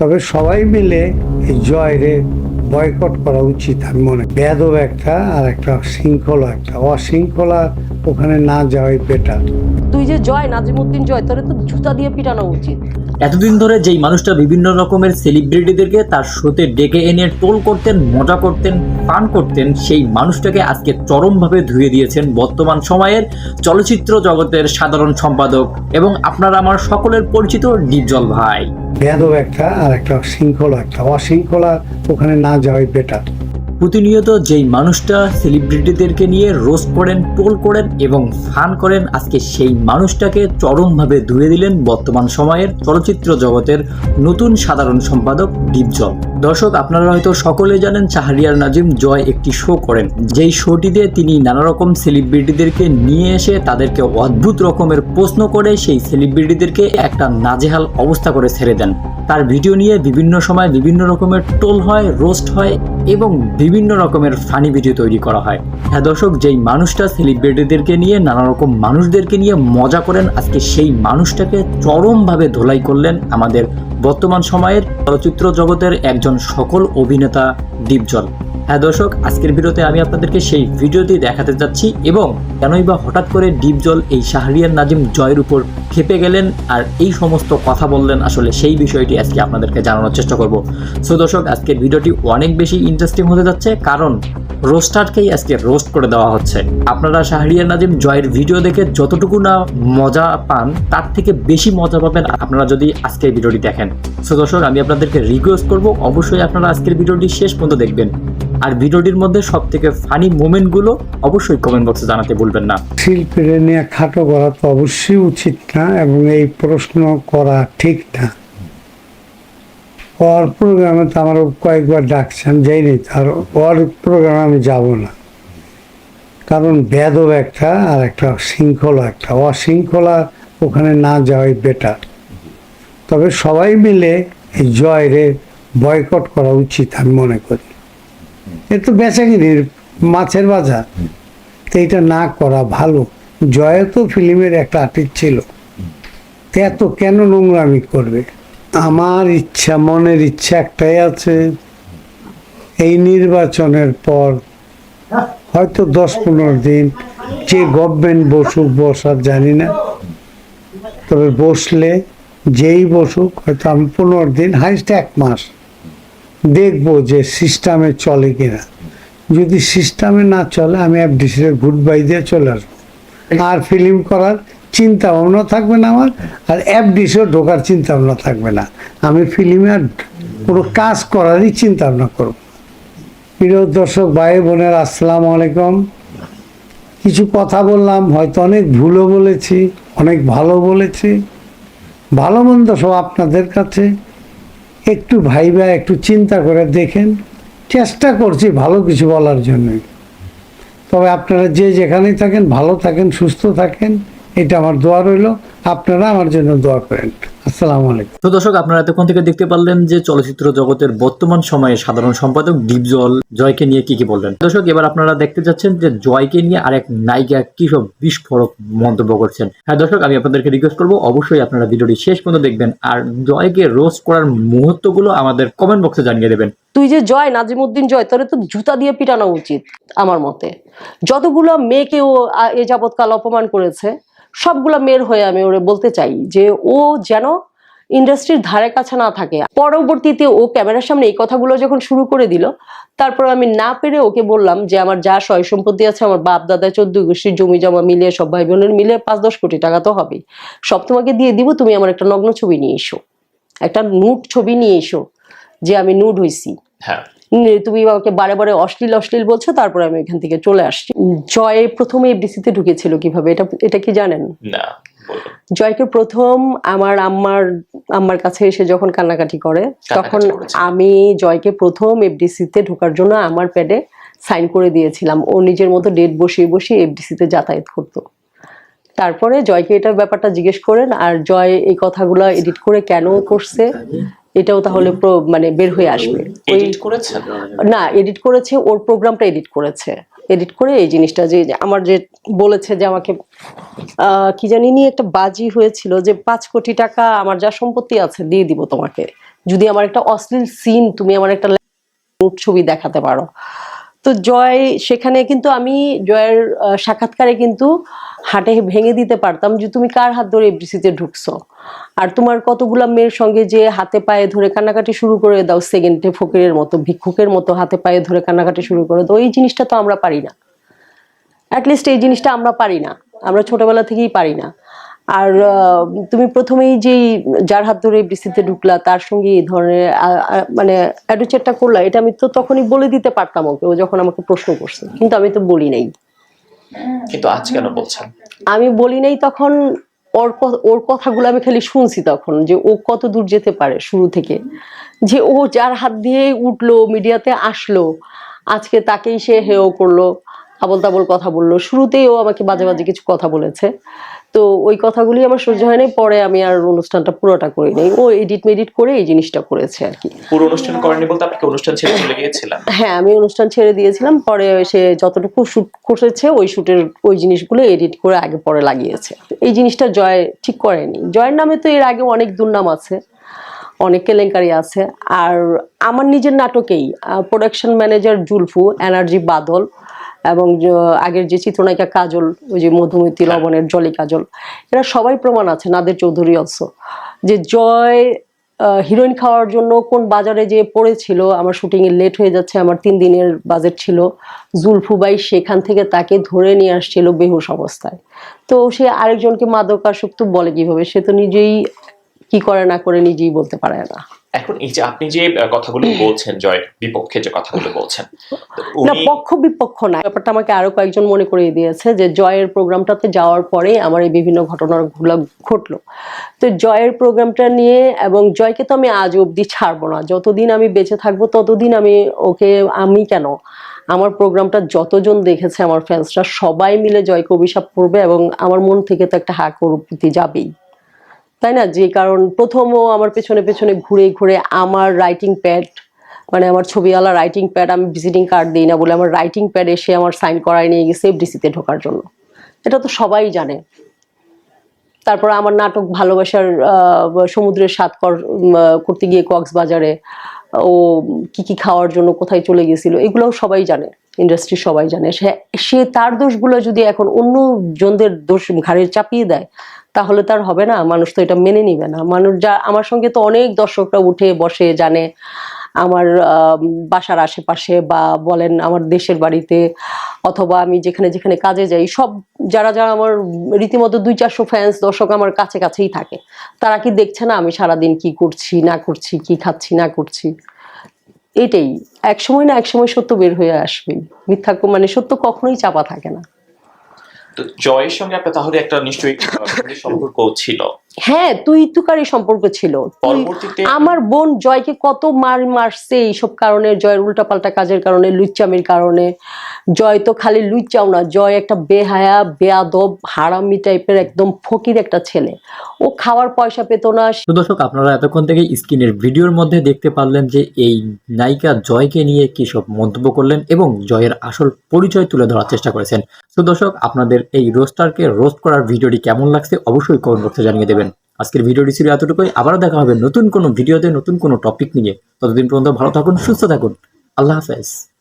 তবে সবাই মিলে এই জয়রে বয়কট করা উচিত, আমি মনে বেদব একটা আর একটা শৃঙ্খলা, একটা অশৃঙ্খলা ওখানে না যাওয়াই বেটার তুই যে জয়, নাজিমুদ্দিন জয়, তোর তো জুতা দিয়ে পিটানো উচিত। এতদিন ধরে যেই মানুষটা বিভিন্ন রকমের সেলিব্রিটিদেরকে তার শোতে ডেকে এনে টোল করতেন, মজা করতেন, পান করতেন, সেই মানুষটাকে আজকে চরমভাবে ধুয়ে দিয়েছেন বর্তমান সময়ের চলচ্চিত্র জগতের সাধারণ সম্পাদক এবং আপনারা আমার সকলের পরিচিত ডিপজল ভাই। বেদব একটা আর একটা শৃঙ্খলা, একটা অশৃঙ্খলা ওখানে না যাওয়াই বেটার প্রতিনিয়ত যেই মানুষটা সেলিব্রিটিদেরকে নিয়ে রোজ করেন টোল করেন এবং ফান করেন, আজকে সেই মানুষটাকে চরমভাবে ধুয়ে দিলেন বর্তমান সময়ের চলচ্চিত্র জগতের নতুন সাধারণ সম্পাদক ডিপজল দর্শক, আপনারা হয়তো সকলে জানেন চাহারিয়ার নাজিম জয় একটি শো করেন। যেই শোটিতে তিনি নানা রকম সেলিব্রিটিদেরকে নিয়ে এসে তাদেরকে অদ্ভুত রকমের প্রশ্ন করে, সেই সেলিব্রিটিদেরকে একটা নাজেহাল অবস্থা করে ছেড়ে দেন। তার ভিডিও নিয়ে বিভিন্ন সময় বিভিন্ন রকমের টোল হয়, রোস্ট হয় এবং বিভিন্ন রকমের ফানি ভিডিও তৈরি করা হয়। হ্যাঁ দর্শক, যেই মানুষটা সেলিব্রিটিদেরকে নিয়ে নানা রকম মানুষদেরকে নিয়ে মজা করেন, আজকে সেই মানুষটাকে চরমভাবে ধোলাই করলেন আমাদের বর্তমান সময়ের চলচ্চিত্র জগতের একজন সকল অভিনেতা দীপজল। হ্যাঁ দর্শক, আজকের ভিডিওতে আমি আপনাদেরকে সেই ভিডিওটি দেখাতে যাচ্ছি এবং কেনই বা হঠাৎ করে ডিপজল এই শাহরিয়ার নাজিম জয়ের উপর খেপে গেলেন আর এই সমস্ত কথা বললেন আসলে সেই বিষয়টি আজকে আপনাদেরকে জানানোর চেষ্টা করব। সো দর্শক, আজকের ভিডিওটি অনেক বেশি ইন্টারেস্টিং হতে যাচ্ছে কারণ রোস্টারকেই আজকে রোস্ট করে দেওয়া হচ্ছে। আপনারা শাহরিয়ার নাজিম জয়ের ভিডিও দেখে যতটুকু না মজা পান, তার থেকে বেশি মজা পাবেন আপনারা যদি আজকের ভিডিওটি দেখেন। সো দর্শক, আমি আপনাদেরকে রিকোয়েস্ট করব, অবশ্যই আপনারা আজকের ভিডিওটি শেষ পর্যন্ত দেখবেন। আর ভিডিওটির মধ্যে সব থেকে ফানি মোমেন্টগুলো অবশ্যই কমেন্ট বক্সে জানাতে ভুলবেন না। শিল্পীর নিয়ে খাটো করা তো অবশ্যই উচিত না, এবং এই প্রশ্ন করা ঠিক না। ওর প্রোগ্রামে তো আমার কয়েকবার ডাকছেন যাইনি তার ওর প্রোগ্রামে আমি যাব না। কারণ বেদব একটা আর একটা শৃঙ্খলা একটা, অশৃঙ্খলা ওখানে না যাওয়াই বেটার তবে সবাই মিলে এই জয়রে বয়কট করা উচিত আমি মনে করি। এ তো বেচাকিনির মাছের বাজার। তো এটা না করা ভালো। জয় তো ফিল্মের একটা আর্টিস্ট ছিল। তো এত কেন নোংরামি করবে? আমার ইচ্ছা, মনের ইচ্ছা একটাই আছে। এই নির্বাচনের পর হয়তো দশ পনেরো দিন যে গভর্নমেন্ট বসুক, বসার জানি না। তবে বসলে যেই বসুক, হয়তো আমি পনেরো দিন হাইস্ট এক মাস দেখব যে সিস্টেমে চলে কিনা। যদি সিস্টেমে না চলে, আমি এফডিসির গুড বাই দিয়ে চলে আসব। আর ফিল্ম করার চিন্তা ভাবনা থাকবে না আমার, আর এফডিসিও ঢোকার চিন্তা ভাবনা থাকবে না। আমি ফিল্মে আর পুরো কাজ করারই চিন্তা ভাবনা করব প্রিয় দর্শক, ভাই বোনের, আসসালামু আলাইকুম। কিছু কথা বললাম, হয়তো অনেক ভুলও বলেছি, অনেক ভালো বলেছি। ভালো মন্দ সব আপনাদের কাছে। একটু ভাইবা, একটু চিন্তা করে দেখেন। চেষ্টা করছি ভালো কিছু বলার জন্য তবে আপনারা যে যেখানেই থাকেন, ভালো থাকেন, সুস্থ থাকেন। এটা আমার দোয়া রইল। আপনারা আমার জন্য দোয়া করেন। আসসালামু আলাইকুম। তো দর্শক আপনারা এতক্ষণ থেকে দেখতে পারলেন যে চলচ্চিত্র জগতের বর্তমান সময়ে সাধারণ সম্পাদক ডিপজল জয়কে নিয়ে কি কি বললেন। দর্শক এবার আপনারা দেখতে যাচ্ছেন যে জয়কে নিয়ে আরেক নায়িকা কি সব বিস্ফোরক মন্তব্য করছেন। হ্যাঁ দর্শক আমি আপনাদেরকে রিকোয়েস্ট করব অবশ্যই আপনারা ভিডিওটি শেষ পর্যন্ত দেখবেন আর জয়কে রোস্ট করার মুহূর্তগুলো আমাদের কমেন্ট বক্সে জানিয়ে দেবেন। তুই যে জয় নাজিমুদ্দিন জয় তোর তো জুতা দিয়ে পিটানো উচিত আমার মতে। যতগুলো মেয়েকে ও এ যাবৎকাল অপমান করেছে সবগুলো মেয়ের হয়ে আমি ওরে বলতে চাই যে ও যেন ইন্ডাস্ট্রির ধারে কাছে না থাকে। পরবর্তীতে ও ক্যামেরার সামনে এই কথাগুলো যখন শুরু করে দিল, তারপর আমি না পেরে ওকে বললাম যে আমার যা সয় সম্পত্তি আছে আমার বাপ, দাদা, চোদ্দ গোষ্ঠীর জমি জমা মিলিয়ে সব ভাই বোনের মিলে পাঁচ দশ কোটি টাকা তো হবেই। সব তোমাকে দিয়ে দিব, তুমি আমার একটা নগ্ন ছবি নিয়ে এসো। একটা নুট ছবি নিয়ে এসো যে আমি নুড হইছি। হ্যাঁ। তুমি আমাকে বারে বারে অশ্লীল অশ্লীল বলছো তারপরে আমি এখান থেকে চলে আসছি। জয় প্রথমে এফডিসিতে ঢুকেছিল কীভাবে? এটা এটা কি জানেন? না জয়কে প্রথম আমার আম্মার আম্মার কাছে এসে যখন কান্নাকাটি করে তখন আমি জয়কে প্রথম এফডিসিতে ঢোকার জন্য আমার প্যাডে সাইন করে দিয়েছিলাম। ও নিজের মতো ডেট বসিয়ে বসিয়ে এফডিসিতে যাতায়াত করতো। তারপরে জয়কে এটার ব্যাপারটা জিজ্ঞেস করেন আর জয় এই কথাগুলো এডিট করে কেন করছে? এটাও তাহলে মানে বের হয়ে আসবে। না এডিট করেছে ওর প্রোগ্রামটা এডিট করেছে। এডিট করে এই জিনিসটা যে আমার যে বলেছে যে আমাকে কি জানি নিয়ে একটা বাজি হয়েছিল যে পাঁচ কোটি টাকা আমার যা সম্পত্তি আছে দিয়ে দিব তোমাকে। যদি আমার একটা অশ্লীল সিন তুমি আমার একটা ছবি দেখাতে পারো। তো জয়, সেখানে কিন্তু আমি জয়ের সাক্ষাৎকারে কিন্তু হাটে ভেঙে দিতে পারতাম যে তুমি কার হাত ধরে এফডিসিতে ঢুকছো? আর তোমার কতগুলা মেয়ের সঙ্গে যে হাতে পায়ে ধরে কান্নাকাটি শুরু করে দাও সেকেন্ডে ফকিরের মতো, ভিক্ষুকের মতো হাতে পায়ে ধরে কান্নাকাটি শুরু করে দাও, এই জিনিসটা তো আমরা পারি না। অ্যাটলিস্ট এই জিনিসটা আমরা পারি না। আমরা ছোটবেলা থেকেই পারি না। আর তুমি প্রথমেই যেই যার হাত ধরে বৃষ্টিতে ঢুকলা তার সঙ্গে এই ধরনের মানে অ্যাডভেঞ্চারটা করলা এটা আমি তো তখনই বলে দিতে পারতাম ওকে ও যখন আমাকে প্রশ্ন করছে। কিন্তু আমি তো বলি নাই। কিন্তু আজ কেন বলছেন? আমি বলি নাই তখন ওর ওর কথাগুলো আমি খালি শুনছি তখন যে ও কত দূর যেতে পারে শুরু থেকে। যে ও যার হাত দিয়ে উঠল মিডিয়াতে আসলো আজকে তাকেই সে হেও করল আবল তাবল কথা বলল। শুরুতেই ও আমাকে বাজে বাজে কিছু কথা বলেছে। তো ওই কথাগুলি আমার সহ্য হয়নি পরে আমি আর অনুষ্ঠানটা পুরোটা করি নাই। ও এডিট মেডিট করে এই জিনিসটা করেছে আর কি। পুরো অনুষ্ঠান করেনি বলতে আপনাকে অনুষ্ঠান ছেড়ে চলে গিয়েছিলেন? হ্যাঁ আমি অনুষ্ঠান ছেড়ে দিয়েছিলাম পরে সে যতটুকু শুট করেছে ওই শুটের ওই জিনিসগুলো এডিট করে আগে পরে লাগিয়েছে। এই জিনিসটা জয় ঠিক করেনি। জয়ের নামে তো এর আগে অনেক দুর্নাম আছে অনেক কেলেঙ্কারি আছে। আর আমার নিজের নাটকেই production manager Julfu energy Badal এবং আগের যে চিত্রনায়িকা কাজল ওই যে মধুমতি লবণের জলি কাজল এরা সবাই প্রমাণ আছে নাদের চৌধুরী অলসো যে জয় হিরোইন খাওয়ার জন্য কোন বাজারে যে পড়েছিল আমার শুটিং এ লেট হয়ে যাচ্ছে আমার তিন দিনের বাজেট ছিল জুলফুবাই সেখান থেকে তাকে ধরে নিয়ে আসছিল বেহুশ অবস্থায়। তো সে আরেকজনকে মাদকাসক্ত বলে কীভাবে? সে তো নিজেই কি করে না করে নিজেই বলতে পারে না। এখন এই যে আপনি যে কথাগুলো বলছেন জয়ের বিপক্ষে যে কথাগুলো বলছেন না পক্ষ বিপক্ষ না। ব্যাপারটা আমাকে আরও কয়েকজন মনে করিয়ে দিয়েছে যে জয়ের প্রোগ্রামটাতে যাওয়ার পরে আমার এই বিভিন্ন ঘটনাগুলো ঘটলো। তো জয়ের প্রোগ্রামটা নিয়ে এবং জয়কে তো আমি আজ অবধি ছাড়বো না। যতদিন আমি বেঁচে থাকব ততদিন আমি ওকে আমি কেন? আমার প্রোগ্রামটা যতজন দেখেছে আমার ফ্যান্সরা সবাই মিলে জয়কে অভিশাপ করবে এবং আমার মন থেকে তো একটা হাক ওর যাবেই। তাই না? যে কারণ প্রথমও আমার পেছনে পেছনে ঘুরে ঘুরে আমার রাইটিং প্যাড মানে আমার ছবিওয়ালা রাইটিং প্যাড আমি ভিজিটিং কার্ড দিই না বলে আমার রাইটিং প্যাড এসে আমার সাইন করায় নিয়ে গেছে এফডিসিতে ঢোকার জন্য। এটা তো সবাই জানে। তারপর আমার নাটক ভালোবাসার সমুদ্রের স্বাদ করতে গিয়ে কক্সবাজারে ও কি কি খাওয়ার জন্য কোথায় চলে গেছিল, এগুলোও সবাই জানে ইন্ডাস্ট্রি সবাই জানে। সে তার দোষগুলো যদি এখন অন্য জনদের দোষ ঘাড়ে চাপিয়ে দেয়, তাহলে তার হবে না, মানুষ তো এটা মেনে নিবে না। মানুষ যা, আমার সঙ্গে তো অনেক দর্শকরা উঠে বসে জানে, আমার বাসার আশেপাশে বা বলেন আমার দেশের বাড়িতে অথবা আমি যেখানে যেখানে কাজে যাই সব যারা যারা আমার রীতিমতো দুই চারশো ফ্যান্স দর্শক আমার কাছে কাছেই থাকে তারা কি দেখছে না আমি সারাদিন কি করছি না করছি কি খাচ্ছি না করছি? এটাই। এক সময় না এক সময় সত্য বের হয়ে আসবেই মিথ্যা মানে সত্য কখনোই চাপা থাকে না। তো জয়ের সঙ্গে আপনার তাহলে একটা নিশ্চয়ই সম্পর্ক ছিল। হ্যাঁ তুই তুকারি সম্পর্ক ছিল। আমার বোন জয়কে কত মার মারছে এইসব কারণে জয়ের উল্টাপাল্টা কাজের কারণে লুচ্চামির কারণে। জয় তো খালি লুচ্চাও না, জয় একটা বেহায়া, বেয়াদব, হারামি টাইপের একদম ফকির একটা ছেলে। ও খাওয়ার পয়সা পেত না দর্শক, আপনারা এতক্ষণ থেকে স্ক্রিনের ভিডিওর মধ্যে দেখতে পারলেন যে এই নায়িকা জয়কে নিয়ে কি সব মন্তব্য করলেন এবং জয়ের আসল পরিচয় তুলে ধরার চেষ্টা করেছেন। তো দর্শক, আপনাদের এই রোস্টারকে রোস্ট করার ভিডিওটি কেমন লাগছে অবশ্যই কমেন্ট বক্সে জানিয়ে দেবেন। আজকের ভিডিওটি ছিল এতটুকুই, আবারও দেখা হবে নতুন কোনো ভিডিওতে, নতুন কোনো টপিক নিয়ে। ততদিন পর্যন্ত ভালো থাকুন, সুস্থ থাকুন। আল্লাহ হাফেজ।